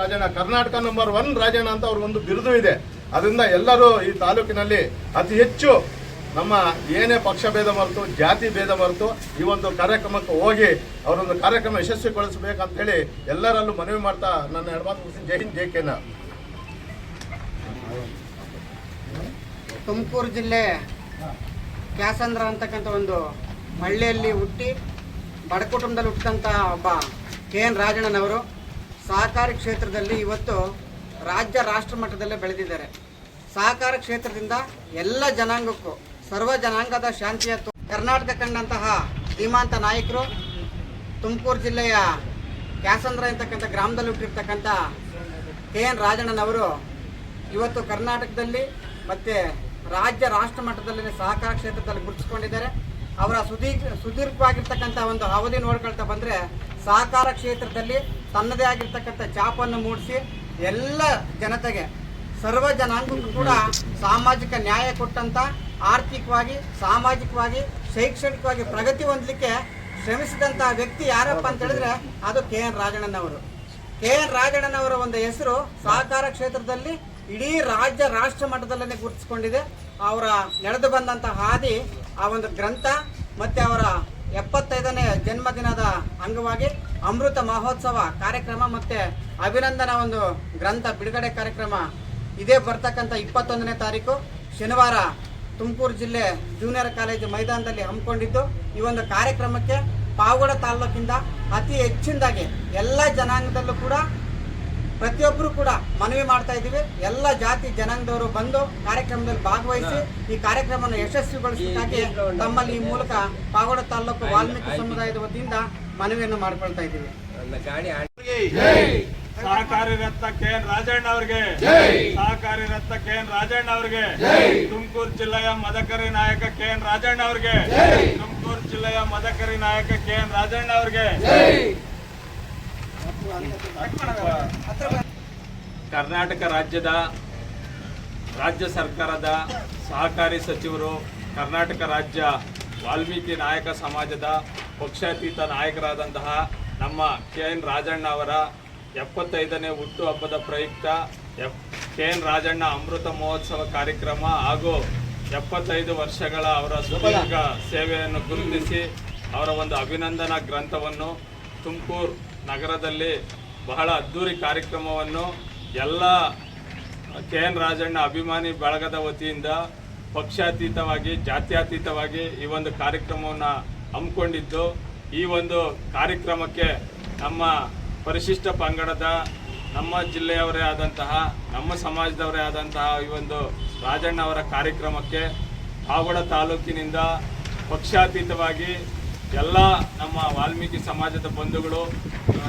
Rajanna, Karnataka number one Rajanna ಅಂತ ಅವ್ರಿಗೊಂದು ಬಿರುದು ಇದೆ. ಅದರಿಂದ ಎಲ್ಲರೂ ಈ ತಾಲೂಕಿನಲ್ಲಿ ಅತಿ ಹೆಚ್ಚು ನಮ್ಮ ಏನೇ ಪಕ್ಷ ಭೇದ ಮರೆತು, ಜಾತಿ ಭೇದ ಮರೆತು ಈ ಒಂದು ಕಾರ್ಯಕ್ರಮಕ್ಕೆ ಹೋಗಿ ಅವರೊಂದು ಕಾರ್ಯಕ್ರಮ ಯಶಸ್ವಿಗೊಳಿಸಬೇಕಂತೇಳಿ ಎಲ್ಲರಲ್ಲೂ ಮನವಿ ಮಾಡ್ತಾ ನನ್ನ ಎಡಮಾತು ಮುಗಿಸಿ ಜೈ ಹಿಂದ್, ಜೈ ಕೇನ ತುಮಕೂರು ಜಿಲ್ಲೆ ಕ್ಯಾಸಂದ್ರ ಅಂತಕ್ಕಂಥ ಒಂದು ಹಳ್ಳಿಯಲ್ಲಿ ಹುಟ್ಟಿ ಬಡ ಕುಟುಂಬದಲ್ಲಿ ಹುಟ್ಟಿದಂಥ ಒಬ್ಬ ಕೆ ಎನ್ ರಾಜಣ್ಣನವರು. ಸಹಕಾರಿ ಕ್ಷೇತ್ರದಲ್ಲಿ ಇವತ್ತು ರಾಜ್ಯ ರಾಷ್ಟ್ರ ಮಟ್ಟದಲ್ಲೇ ಬೆಳೆದಿದ್ದಾರೆ. ಸಹಕಾರ ಕ್ಷೇತ್ರದಿಂದ ಎಲ್ಲ ಜನಾಂಗಕ್ಕೂ, ಸರ್ವ ಜನಾಂಗದ ಶಾಂತಿಯ ಕರ್ನಾಟಕ ಕಂಡಂತಹ ಧೀಮಾಂತ ನಾಯಕರು, ತುಮಕೂರು ಜಿಲ್ಲೆಯ ಕ್ಯಾಸಂದ್ರ ಅಂತಕ್ಕಂಥ ಗ್ರಾಮದಲ್ಲಿ ಹುಟ್ಟಿರ್ತಕ್ಕಂಥ ಕೆ ಎನ್ ರಾಜಣ್ಣನವರು ಇವತ್ತು ಕರ್ನಾಟಕದಲ್ಲಿ ಮತ್ತೆ ರಾಜ್ಯ ರಾಷ್ಟ್ರ ಮಟ್ಟದಲ್ಲಿ ಸಹಕಾರ ಕ್ಷೇತ್ರದಲ್ಲಿ ಗುರುತಿಸ್ಕೊಂಡಿದ್ದಾರೆ. ಅವರ ಸುದೀರ್ಘ ಸುದೀರ್ಘವಾಗಿರ್ತಕ್ಕಂಥ ಒಂದು ಅವಧಿ ನೋಡ್ಕೊಳ್ತಾ ಬಂದರೆ ಸಹಕಾರ ಕ್ಷೇತ್ರದಲ್ಲಿ ತನ್ನದೇ ಆಗಿರ್ತಕ್ಕಂಥ ಚಾಪನ್ನು ಮೂಡಿಸಿ ಎಲ್ಲ ಜನತೆಗೆ, ಸರ್ವ ಜನಾಂಗಕ್ಕೂ ಕೂಡ ಸಾಮಾಜಿಕ ನ್ಯಾಯ ಕೊಟ್ಟಂತ ಆರ್ಥಿಕವಾಗಿ, ಸಾಮಾಜಿಕವಾಗಿ, ಶೈಕ್ಷಣಿಕವಾಗಿ ಪ್ರಗತಿ ಹೊಂದಲಿಕ್ಕೆ ಶ್ರಮಿಸಿದಂತಹ ವ್ಯಕ್ತಿ ಯಾರಪ್ಪ ಅಂತ ಹೇಳಿದ್ರೆ ಅದು ಕೆ ಎನ್ ರಾಜಣ್ಣನವರು. ಕೆ ಎನ್ ರಾಜಣ್ಣನವರ ಒಂದು ಹೆಸರು ಸಹಕಾರ ಕ್ಷೇತ್ರದಲ್ಲಿ ಇಡೀ ರಾಜ್ಯ ರಾಷ್ಟ್ರ ಮಟ್ಟದಲ್ಲೇ ಗುರುತಿಸಿಕೊಂಡಿದೆ. ಅವರ ನಡೆದು ಬಂದಂಥ ಹಾದಿ, ಆ ಒಂದು ಗ್ರಂಥ ಮತ್ತೆ ಅವರ ಎಪ್ಪತ್ತೈದನೇ ಜನ್ಮದಿನದ ಅಂಗವಾಗಿ ಅಮೃತ ಮಹೋತ್ಸವ ಕಾರ್ಯಕ್ರಮ ಮತ್ತೆ ಅಭಿನಂದನಾ ಒಂದು ಗ್ರಂಥ ಬಿಡುಗಡೆ ಕಾರ್ಯಕ್ರಮ ಇದೇ ಬರ್ತಕ್ಕಂಥ ಇಪ್ಪತ್ತೊಂದನೇ ತಾರೀಕು ಶನಿವಾರ ತುಮಕೂರು ಜಿಲ್ಲೆ ಜೂನಿಯರ್ ಕಾಲೇಜು ಮೈದಾನದಲ್ಲಿ ಹಮ್ಮಿಕೊಂಡಿದ್ದು. ಈ ಒಂದು ಕಾರ್ಯಕ್ರಮಕ್ಕೆ ಪಾವಗಡ ತಾಲೂಕಿಂದ ಅತಿ ಹೆಚ್ಚಿನದಾಗಿ ಎಲ್ಲ ಜನಾಂಗದಲ್ಲೂ ಕೂಡ ಪ್ರತಿಯೊಬ್ಬರು ಕೂಡ ಮನವಿ ಮಾಡ್ತಾ ಇದ್ದೀವಿ. ಎಲ್ಲ ಜಾತಿ ಜನಾಂಗದವರು ಬಂದು ಕಾರ್ಯಕ್ರಮದಲ್ಲಿ ಭಾಗವಹಿಸಿ ಈ ಕಾರ್ಯಕ್ರಮವನ್ನು ಯಶಸ್ವಿಗೊಳಿಸಬೇಕಾಗಿ ತಮ್ಮಲ್ಲಿ ಈ ಮೂಲಕ ಪಾಗೋಡ ತಾಲೂಕು ವಾಲ್ಮೀಕಿ ಸಮುದಾಯದ ವತಿಯಿಂದ ಮನವಿಯನ್ನು ಮಾಡಿಕೊಳ್ತಾ ಇದ್ದೀವಿ. ಸಹಕಾರಿ ರತ್ನ ಕೆ ಎನ್ ರಾಜಣ್ಣ ಅವರಿಗೆ. ಸಹಕಾರಿ ರತ್ನ ಕೆ ಎನ್ ರಾಜಣ್ಣ ಅವರಿಗೆ. ತುಮಕೂರು ಜಿಲ್ಲೆಯ ಮದಕರಿ ನಾಯಕ ಕೆ ಎನ್ ರಾಜಣ್ಣ ಅವರಿಗೆ. ತುಮಕೂರು ಜಿಲ್ಲೆಯ ಮದಕರಿ ನಾಯಕ ಕೆ ಎನ್ ರಾಜಣ್ಣ ಅವರಿಗೆ. ಕರ್ನಾಟಕ ರಾಜ್ಯದ ರಾಜ್ಯ ಸರ್ಕಾರದ ಸಹಕಾರಿ ಸಚಿವರು, ಕರ್ನಾಟಕ ರಾಜ್ಯ ವಾಲ್ಮೀಕಿ ನಾಯಕ ಸಮಾಜದ ಪಕ್ಷಾತೀತ ನಾಯಕರಾದಂತಹ ನಮ್ಮ ಕೆ ಎನ್ ರಾಜಣ್ಣ ಅವರ ಎಪ್ಪತ್ತೈದನೇ ಹುಟ್ಟುಹಬ್ಬದ ಪ್ರಯುಕ್ತ ಎಫ್ ಕೆ ಎನ್ ರಾಜಣ್ಣ ಅಮೃತ ಮಹೋತ್ಸವ ಕಾರ್ಯಕ್ರಮ ಹಾಗೂ ಎಪ್ಪತ್ತೈದು ವರ್ಷಗಳ ಅವರ ಸುದೀರ್ಘ ಸೇವೆಯನ್ನು ಗುರುತಿಸಿ ಅವರ ಒಂದು ಅಭಿನಂದನಾ ಗ್ರಂಥವನ್ನು ತುಮಕೂರು ನಗರದಲ್ಲಿ ಬಹಳ ಅದ್ಧೂರಿ ಕಾರ್ಯಕ್ರಮವನ್ನು ಎಲ್ಲ ಕೆ ಎನ್ ರಾಜಣ್ಣ ಅಭಿಮಾನಿ ಬಳಗದ ವತಿಯಿಂದ ಪಕ್ಷಾತೀತವಾಗಿ, ಜಾತ್ಯಾತೀತವಾಗಿ ಈ ಒಂದು ಕಾರ್ಯಕ್ರಮವನ್ನು ಹಮ್ಮಿಕೊಂಡಿದ್ದು. ಈ ಒಂದು ಕಾರ್ಯಕ್ರಮಕ್ಕೆ ನಮ್ಮ ಪರಿಶಿಷ್ಟ ಪಂಗಡದ, ನಮ್ಮ ಜಿಲ್ಲೆಯವರೇ ಆದಂತಹ, ನಮ್ಮ ಸಮಾಜದವರೇ ಆದಂತಹ ಈ ಒಂದು ರಾಜಣ್ಣ ಅವರ ಕಾರ್ಯಕ್ರಮಕ್ಕೆ ಪಾವಗಡ ತಾಲೂಕಿನಿಂದ ಪಕ್ಷಾತೀತವಾಗಿ ಎಲ್ಲ ನಮ್ಮ ವಾಲ್ಮೀಕಿ ಸಮಾಜದ ಬಂಧುಗಳು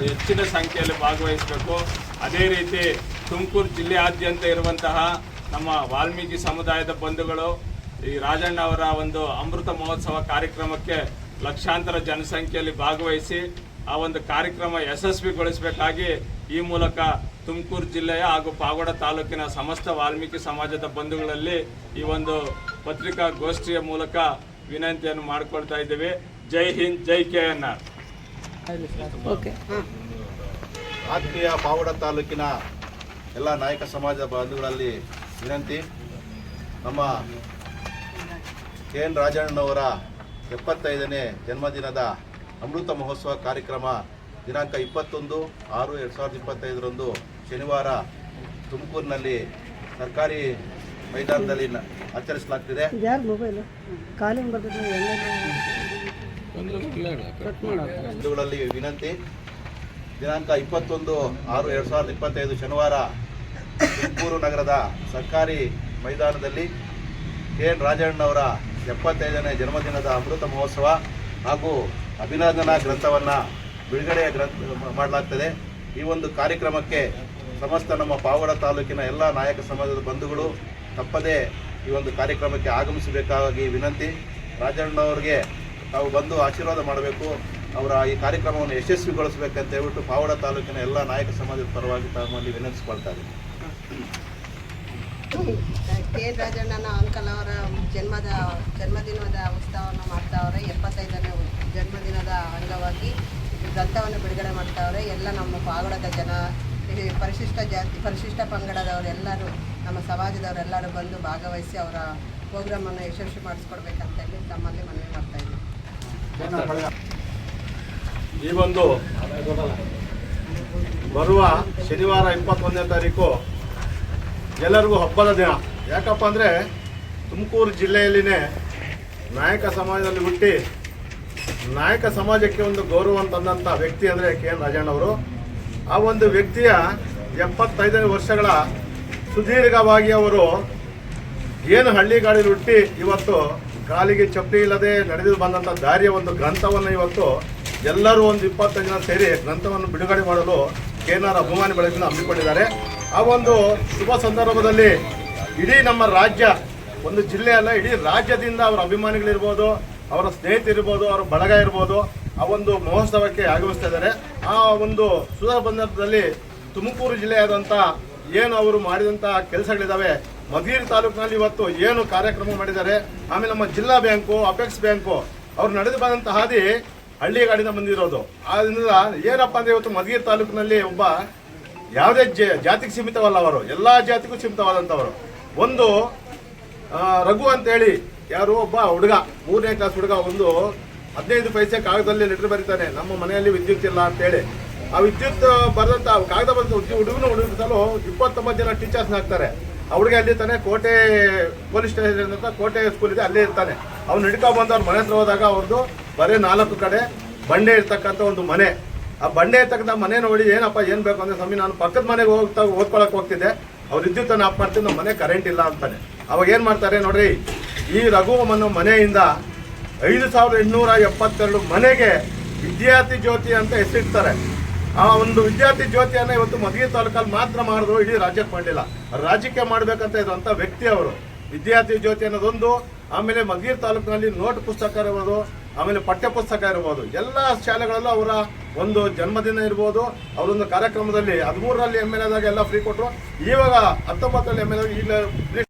ಹೆಚ್ಚಿನ ಸಂಖ್ಯೆಯಲ್ಲಿ ಭಾಗವಹಿಸಬೇಕು. ಅದೇ ರೀತಿ ತುಮಕೂರು ಜಿಲ್ಲೆಯಾದ್ಯಂತ ಇರುವಂತಹ ನಮ್ಮ ವಾಲ್ಮೀಕಿ ಸಮುದಾಯದ ಬಂಧುಗಳು, ಈ ರಾಜಣ್ಣ ಅವರ ಒಂದು ಅಮೃತ ಮಹೋತ್ಸವ ಕಾರ್ಯಕ್ರಮಕ್ಕೆ ಲಕ್ಷಾಂತರ ಜನಸಂಖ್ಯೆಯಲ್ಲಿ ಭಾಗವಹಿಸಿ, ಆ ಒಂದು ಕಾರ್ಯಕ್ರಮ ಯಶಸ್ವಿಗೊಳಿಸಬೇಕಾಗಿ ಈ ಮೂಲಕ ತುಮಕೂರು ಜಿಲ್ಲೆಯ ಹಾಗೂ ಪಾಗೋಡ ತಾಲೂಕಿನ ಸಮಸ್ತ ವಾಲ್ಮೀಕಿ ಸಮಾಜದ ಬಂಧುಗಳಲ್ಲಿ ಈ ಒಂದು ಪತ್ರಿಕಾ ಗೋಷ್ಠಿಯ ಮೂಲಕ ವಿನಂತಿಯನ್ನು ಮಾಡಿಕೊಳ್ತಾ ಇದ್ದೇವೆ. ಜೈ ಹಿಂದ್ ಜೈ ಕೆ ಎನ್ ಆರ್ ಆತ್ಮೀಯ ಪಾವಡ ತಾಲೂಕಿನ ಎಲ್ಲ ನಾಯಕ ಸಮಾಜ ಬಂಧುಗಳಲ್ಲಿ ವಿನಂತಿ. ನಮ್ಮ ಕೆ ಎನ್ ರಾಜಣ್ಣನವರ ಎಪ್ಪತ್ತೈದನೇ ಜನ್ಮದಿನದ ಅಮೃತ ಮಹೋತ್ಸವ ಕಾರ್ಯಕ್ರಮ ದಿನಾಂಕ ಇಪ್ಪತ್ತೊಂದು ಆರು ಎರಡು ಸಾವಿರದ ಇಪ್ಪತ್ತೈದರಂದು ಶನಿವಾರ ತುಮಕೂರಿನಲ್ಲಿ ಸರ್ಕಾರಿ ಮೈದಾನದಲ್ಲಿ ನ- ಆಚರಿಸಲಾಗ್ತಿದೆ. ಬಂಧುಗಳಲ್ಲಿ ವಿನಂತಿ. ದಿನಾಂಕ ಇಪ್ಪತ್ತೊಂದು ಆರು ಎರಡು ಸಾವಿರದ ಇಪ್ಪತ್ತೈದು ಶನಿವಾರ ತುಮಕೂರು ನಗರದ ಸರ್ಕಾರಿ ಮೈದಾನದಲ್ಲಿ ಕೆ ಎನ್ ರಾಜಣ್ಣವರ ಎಪ್ಪತ್ತೈದನೇ ಜನ್ಮದಿನದ ಅಮೃತ ಮಹೋತ್ಸವ ಹಾಗೂ ಅಭಿನಂದನಾ ಗ್ರಂಥವನ್ನು ಬಿಡುಗಡೆಯ ಗ್ರಂಥ ಮಾಡಲಾಗ್ತದೆ. ಈ ಒಂದು ಕಾರ್ಯಕ್ರಮಕ್ಕೆ ಸಮಸ್ತ ನಮ್ಮ ಪಾವಗಡ ತಾಲೂಕಿನ ಎಲ್ಲ ನಾಯಕ ಸಮಾಜದ ಬಂಧುಗಳು ತಪ್ಪದೇ ಈ ಒಂದು ಕಾರ್ಯಕ್ರಮಕ್ಕೆ ಆಗಮಿಸಬೇಕಾಗಿ ವಿನಂತಿ. ರಾಜಣ್ಣವರಿಗೆ ತಾವು ಬಂದು ಆಶೀರ್ವಾದ ಮಾಡಬೇಕು. ಅವರ ಈ ಕಾರ್ಯಕ್ರಮವನ್ನು ಯಶಸ್ವಿಗೊಳಿಸಬೇಕಂತ ಹೇಳ್ಬಿಟ್ಟು ಪಾವಡ ತಾಲೂಕಿನ ಎಲ್ಲ ನಾಯಕ ಸಮಾಜದ ಪರವಾಗಿ ತಮ್ಮಲ್ಲಿ ಇದ್ದೀನಿ ಕೆ. ಎನ್ ರಾಜಣ್ಣನ ಅಂಕಲ್ ಅವರ ಜನ್ಮದ, ಜನ್ಮದಿನದ ಉತ್ಸವವನ್ನು ಮಾಡ್ತಾವ್ರೆ. ಎಪ್ಪತ್ತೈದನೇ ಜನ್ಮದಿನದ ಅಂಗವಾಗಿ ಗ್ರಂಥವನ್ನು ಬಿಡುಗಡೆ ಮಾಡ್ತಾವ್ರೆ. ಎಲ್ಲ ನಮ್ಮ ಪಾಗಡದ ಜನ ಪರಿಶಿಷ್ಟ ಜಾತಿ, ಪರಿಶಿಷ್ಟ ಪಂಗಡದವರೆಲ್ಲರೂ, ನಮ್ಮ ಸಮಾಜದವರೆಲ್ಲರೂ ಬಂದು ಭಾಗವಹಿಸಿ ಅವರ ಪ್ರೋಗ್ರಾಮನ್ನು ಯಶಸ್ವಿ ಮಾಡಿಸ್ಕೊಡ್ಬೇಕಂತೇಳಿ ತಮ್ಮಲ್ಲಿ ಮನವಿ ಮಾಡ್ತಾ ಇದ್ದೀನಿ ಈ ಒಂದು ಬರುವ ಶನಿವಾರ ಇಪ್ಪತ್ತೊಂದನೇ ತಾರೀಕು ಎಲ್ಲರಿಗೂ ಹಬ್ಬದ ದಿನ. ಯಾಕಪ್ಪ ಅಂದರೆ ತುಮಕೂರು ಜಿಲ್ಲೆಯಲ್ಲಿನೇ ನಾಯಕ ಸಮಾಜದಲ್ಲಿ ಹುಟ್ಟಿ ನಾಯಕ ಸಮಾಜಕ್ಕೆ ಒಂದು ಗೌರವ ತಂದಂಥ ವ್ಯಕ್ತಿ ಅಂದರೆ ಕೆ ಎನ್ ರಾಜಣ್ಣವರು ಆ ಒಂದು ವ್ಯಕ್ತಿಯ ಎಪ್ಪತ್ತೈದನೇ ವರ್ಷಗಳ ಸುದೀರ್ಘವಾಗಿ ಅವರು ಏನು ಹಳ್ಳಿಗಾಡಿಲಿ ಹುಟ್ಟಿ ಇವತ್ತು ಕಾಲಿಗೆ ಚಪ್ಪಲಿ ಇಲ್ಲದೆ ನಡೆದು ಬಂದಂಥ ದಾರಿಯ ಒಂದು ಗ್ರಂಥವನ್ನು ಇವತ್ತು ಎಲ್ಲರೂ ಒಂದು ಇಪ್ಪತ್ತೈದು ಜನ ಸೇರಿ ಗ್ರಂಥವನ್ನು ಬಿಡುಗಡೆ ಮಾಡಲು ಕೆನಾರ್ ಅಭಿಮಾನಿ ಬೆಳಕಿನ ಹಮ್ಮಿಕೊಂಡಿದ್ದಾರೆ. ಆ ಒಂದು ಶುಭ ಸಂದರ್ಭದಲ್ಲಿ ಇಡೀ ನಮ್ಮ ರಾಜ್ಯ, ಒಂದು ಜಿಲ್ಲೆ ಅಲ್ಲ, ಇಡೀ ರಾಜ್ಯದಿಂದ ಅವರ ಅಭಿಮಾನಿಗಳಿರ್ಬೋದು, ಅವರ ಸ್ನೇಹಿತರಿರ್ಬೋದು, ಅವರ ಬಳಗ ಇರ್ಬೋದು, ಆ ಒಂದು ಮಹೋತ್ಸವಕ್ಕೆ ಆಗಮಿಸ್ತಾ ಇದ್ದಾರೆ. ಆ ಒಂದು ಶುಭ ಸಂದರ್ಭದಲ್ಲಿ ತುಮಕೂರು ಜಿಲ್ಲೆಯಾದಂಥ ಏನು ಅವರು ಮಾಡಿದಂಥ ಕೆಲಸಗಳಿದ್ದಾವೆ ಮಧುಗಿರಿ ತಾಲೂಕಿನಲ್ಲಿ ಇವತ್ತು ಏನು ಕಾರ್ಯಕ್ರಮ ಮಾಡಿದ್ದಾರೆ? ಆಮೇಲೆ ನಮ್ಮ ಜಿಲ್ಲಾ ಬ್ಯಾಂಕು, ಅಪೆಕ್ಸ್ ಬ್ಯಾಂಕು, ಅವ್ರು ನಡೆದು ಬಂದಂತಹ ಹಾದಿ ಹಳ್ಳಿಗಾಡಿಂದ ಬಂದಿರೋದು. ಆದ್ರಿಂದ ಏನಪ್ಪ ಅಂದ್ರೆ ಇವತ್ತು ಮಧುಗಿರಿ ತಾಲೂಕಿನಲ್ಲಿ ಒಬ್ಬ ಯಾವುದೇ ಜಾತಿಗೆ ಸೀಮಿತವಲ್ಲ ಅವರು. ಎಲ್ಲ ಜಾತಿಗೂ ಸೀಮಿತವಾದಂಥವರು ಒಂದು ರಘು ಅಂತೇಳಿ ಯಾರು ಒಬ್ಬ ಹುಡುಗ, ಮೂರನೇ ಕ್ಲಾಸ್ ಹುಡುಗ, ಒಂದು ಹದಿನೈದು ಪೈಸೆ ಕಾಗದದಲ್ಲಿ ಲೆಟರ್ ಬರೀತಾನೆ. ನಮ್ಮ ಮನೆಯಲ್ಲಿ ವಿದ್ಯುತ್ ಇಲ್ಲ ಅಂತೇಳಿ ಆ ವಿದ್ಯುತ್ ಬರೆದಂತ, ಕಾಗದ ಬಂದ ಹುಡುಗನ ಹುಡುಗಿಸಲು ಇಪ್ಪತ್ತೊಂಬತ್ತು ಜನ ಟೀಚರ್ಸ್ ಹಾಕ್ತಾರೆ. ಹುಡುಗ ಅಲ್ಲಿ ಇರ್ತಾನೆ, ಕೋಟೆ ಪೊಲೀಸ್ ಸ್ಟೇಷನ್ ಅಂತ ಕೋಟೆ ಸ್ಕೂಲ್ ಇದೆ, ಅಲ್ಲೇ ಇರ್ತಾನೆ. ಅವ್ನು ಹಿಡ್ಕೊಂಡು ಬಂದು ಅವ್ರ ಮನೆ ಹತ್ರ ಹೋದಾಗ ಅವ್ರದ್ದು ಬರೀ ನಾಲ್ಕು ಕಡೆ ಬಂಡೆ ಇರ್ತಕ್ಕಂಥ ಒಂದು ಮನೆ. ಆ ಬಂಡೆ ಇರ್ತಕ್ಕಂಥ ಮನೆ ನೋಡಿ ಏನಪ್ಪ, ಏನು ಬೇಕು ಅಂದರೆ ಸ್ವಾಮಿ, ನಾನು ಪಕ್ಕದ ಮನೆಗೆ ಹೋಗ್ತಾ ಓದ್ಕೊಳಕ್ಕೆ ಹೋಗ್ತಿದ್ದೆ. ಅವ್ರು ವಿದ್ಯುತ್ತನ್ನು ಆಫ್ ಮಾಡ್ತೀನಿ ನಮ್ಮ ಮನೆ ಕರೆಂಟ್ ಇಲ್ಲ ಅಂತಾನೆ. ಅವಾಗ ಏನು ಮಾಡ್ತಾರೆ ನೋಡ್ರಿ, ಈ ರಘು ಮನೆಯಿಂದ ಐದು ಸಾವಿರದ ಎಂಟುನೂರ ಎಪ್ಪತ್ತೆರಡು ಮನೆಗೆ ವಿದ್ಯಾರ್ಥಿ ಜ್ಯೋತಿ ಅಂತ ಹೆಸರಿಡ್ತಾರೆ. ಆ ಒಂದು ವಿದ್ಯಾರ್ಥಿ ಜ್ಯೋತಿಯನ್ನ ಇವತ್ತು ಮಧುಗಿರಿ ತಾಲೂಕಲ್ಲಿ ಮಾತ್ರ ಮಾಡಿದ್ರು ಇಡೀ ರಾಜ್ಯಕ್ಕೆ ಮಾಡಲಿಲ್ಲ. ರಾಜ್ಯಕ್ಕೆ ಮಾಡ್ಬೇಕಂತ ಇರುವಂತ ವ್ಯಕ್ತಿ ಅವರು. ವಿದ್ಯಾರ್ಥಿ ಜ್ಯೋತಿ ಅನ್ನೋದೊಂದು, ಆಮೇಲೆ ಮಧುಗಿರಿ ತಾಲೂಕಿನಲ್ಲಿ ನೋಟ್ ಪುಸ್ತಕ ಇರ್ಬೋದು, ಆಮೇಲೆ ಪಠ್ಯ ಪುಸ್ತಕ ಇರ್ಬೋದು. ಎಲ್ಲ ಶಾಲೆಗಳಲ್ಲೂ ಅವರ ಒಂದು ಜನ್ಮದಿನ ಇರ್ಬೋದು. ಅವರೊಂದು ಕಾರ್ಯಕ್ರಮದಲ್ಲಿ ಹದಿಮೂರರಲ್ಲಿ ಎಂ ಎಲ್ ಎದಾಗ ಎಲ್ಲ ಫ್ರೀ ಕೊಟ್ಟರು ಇವಾಗ ಹತ್ತೊಂಬತ್ತರಲ್ಲಿ ಎಂ ಎಲ್ ಎ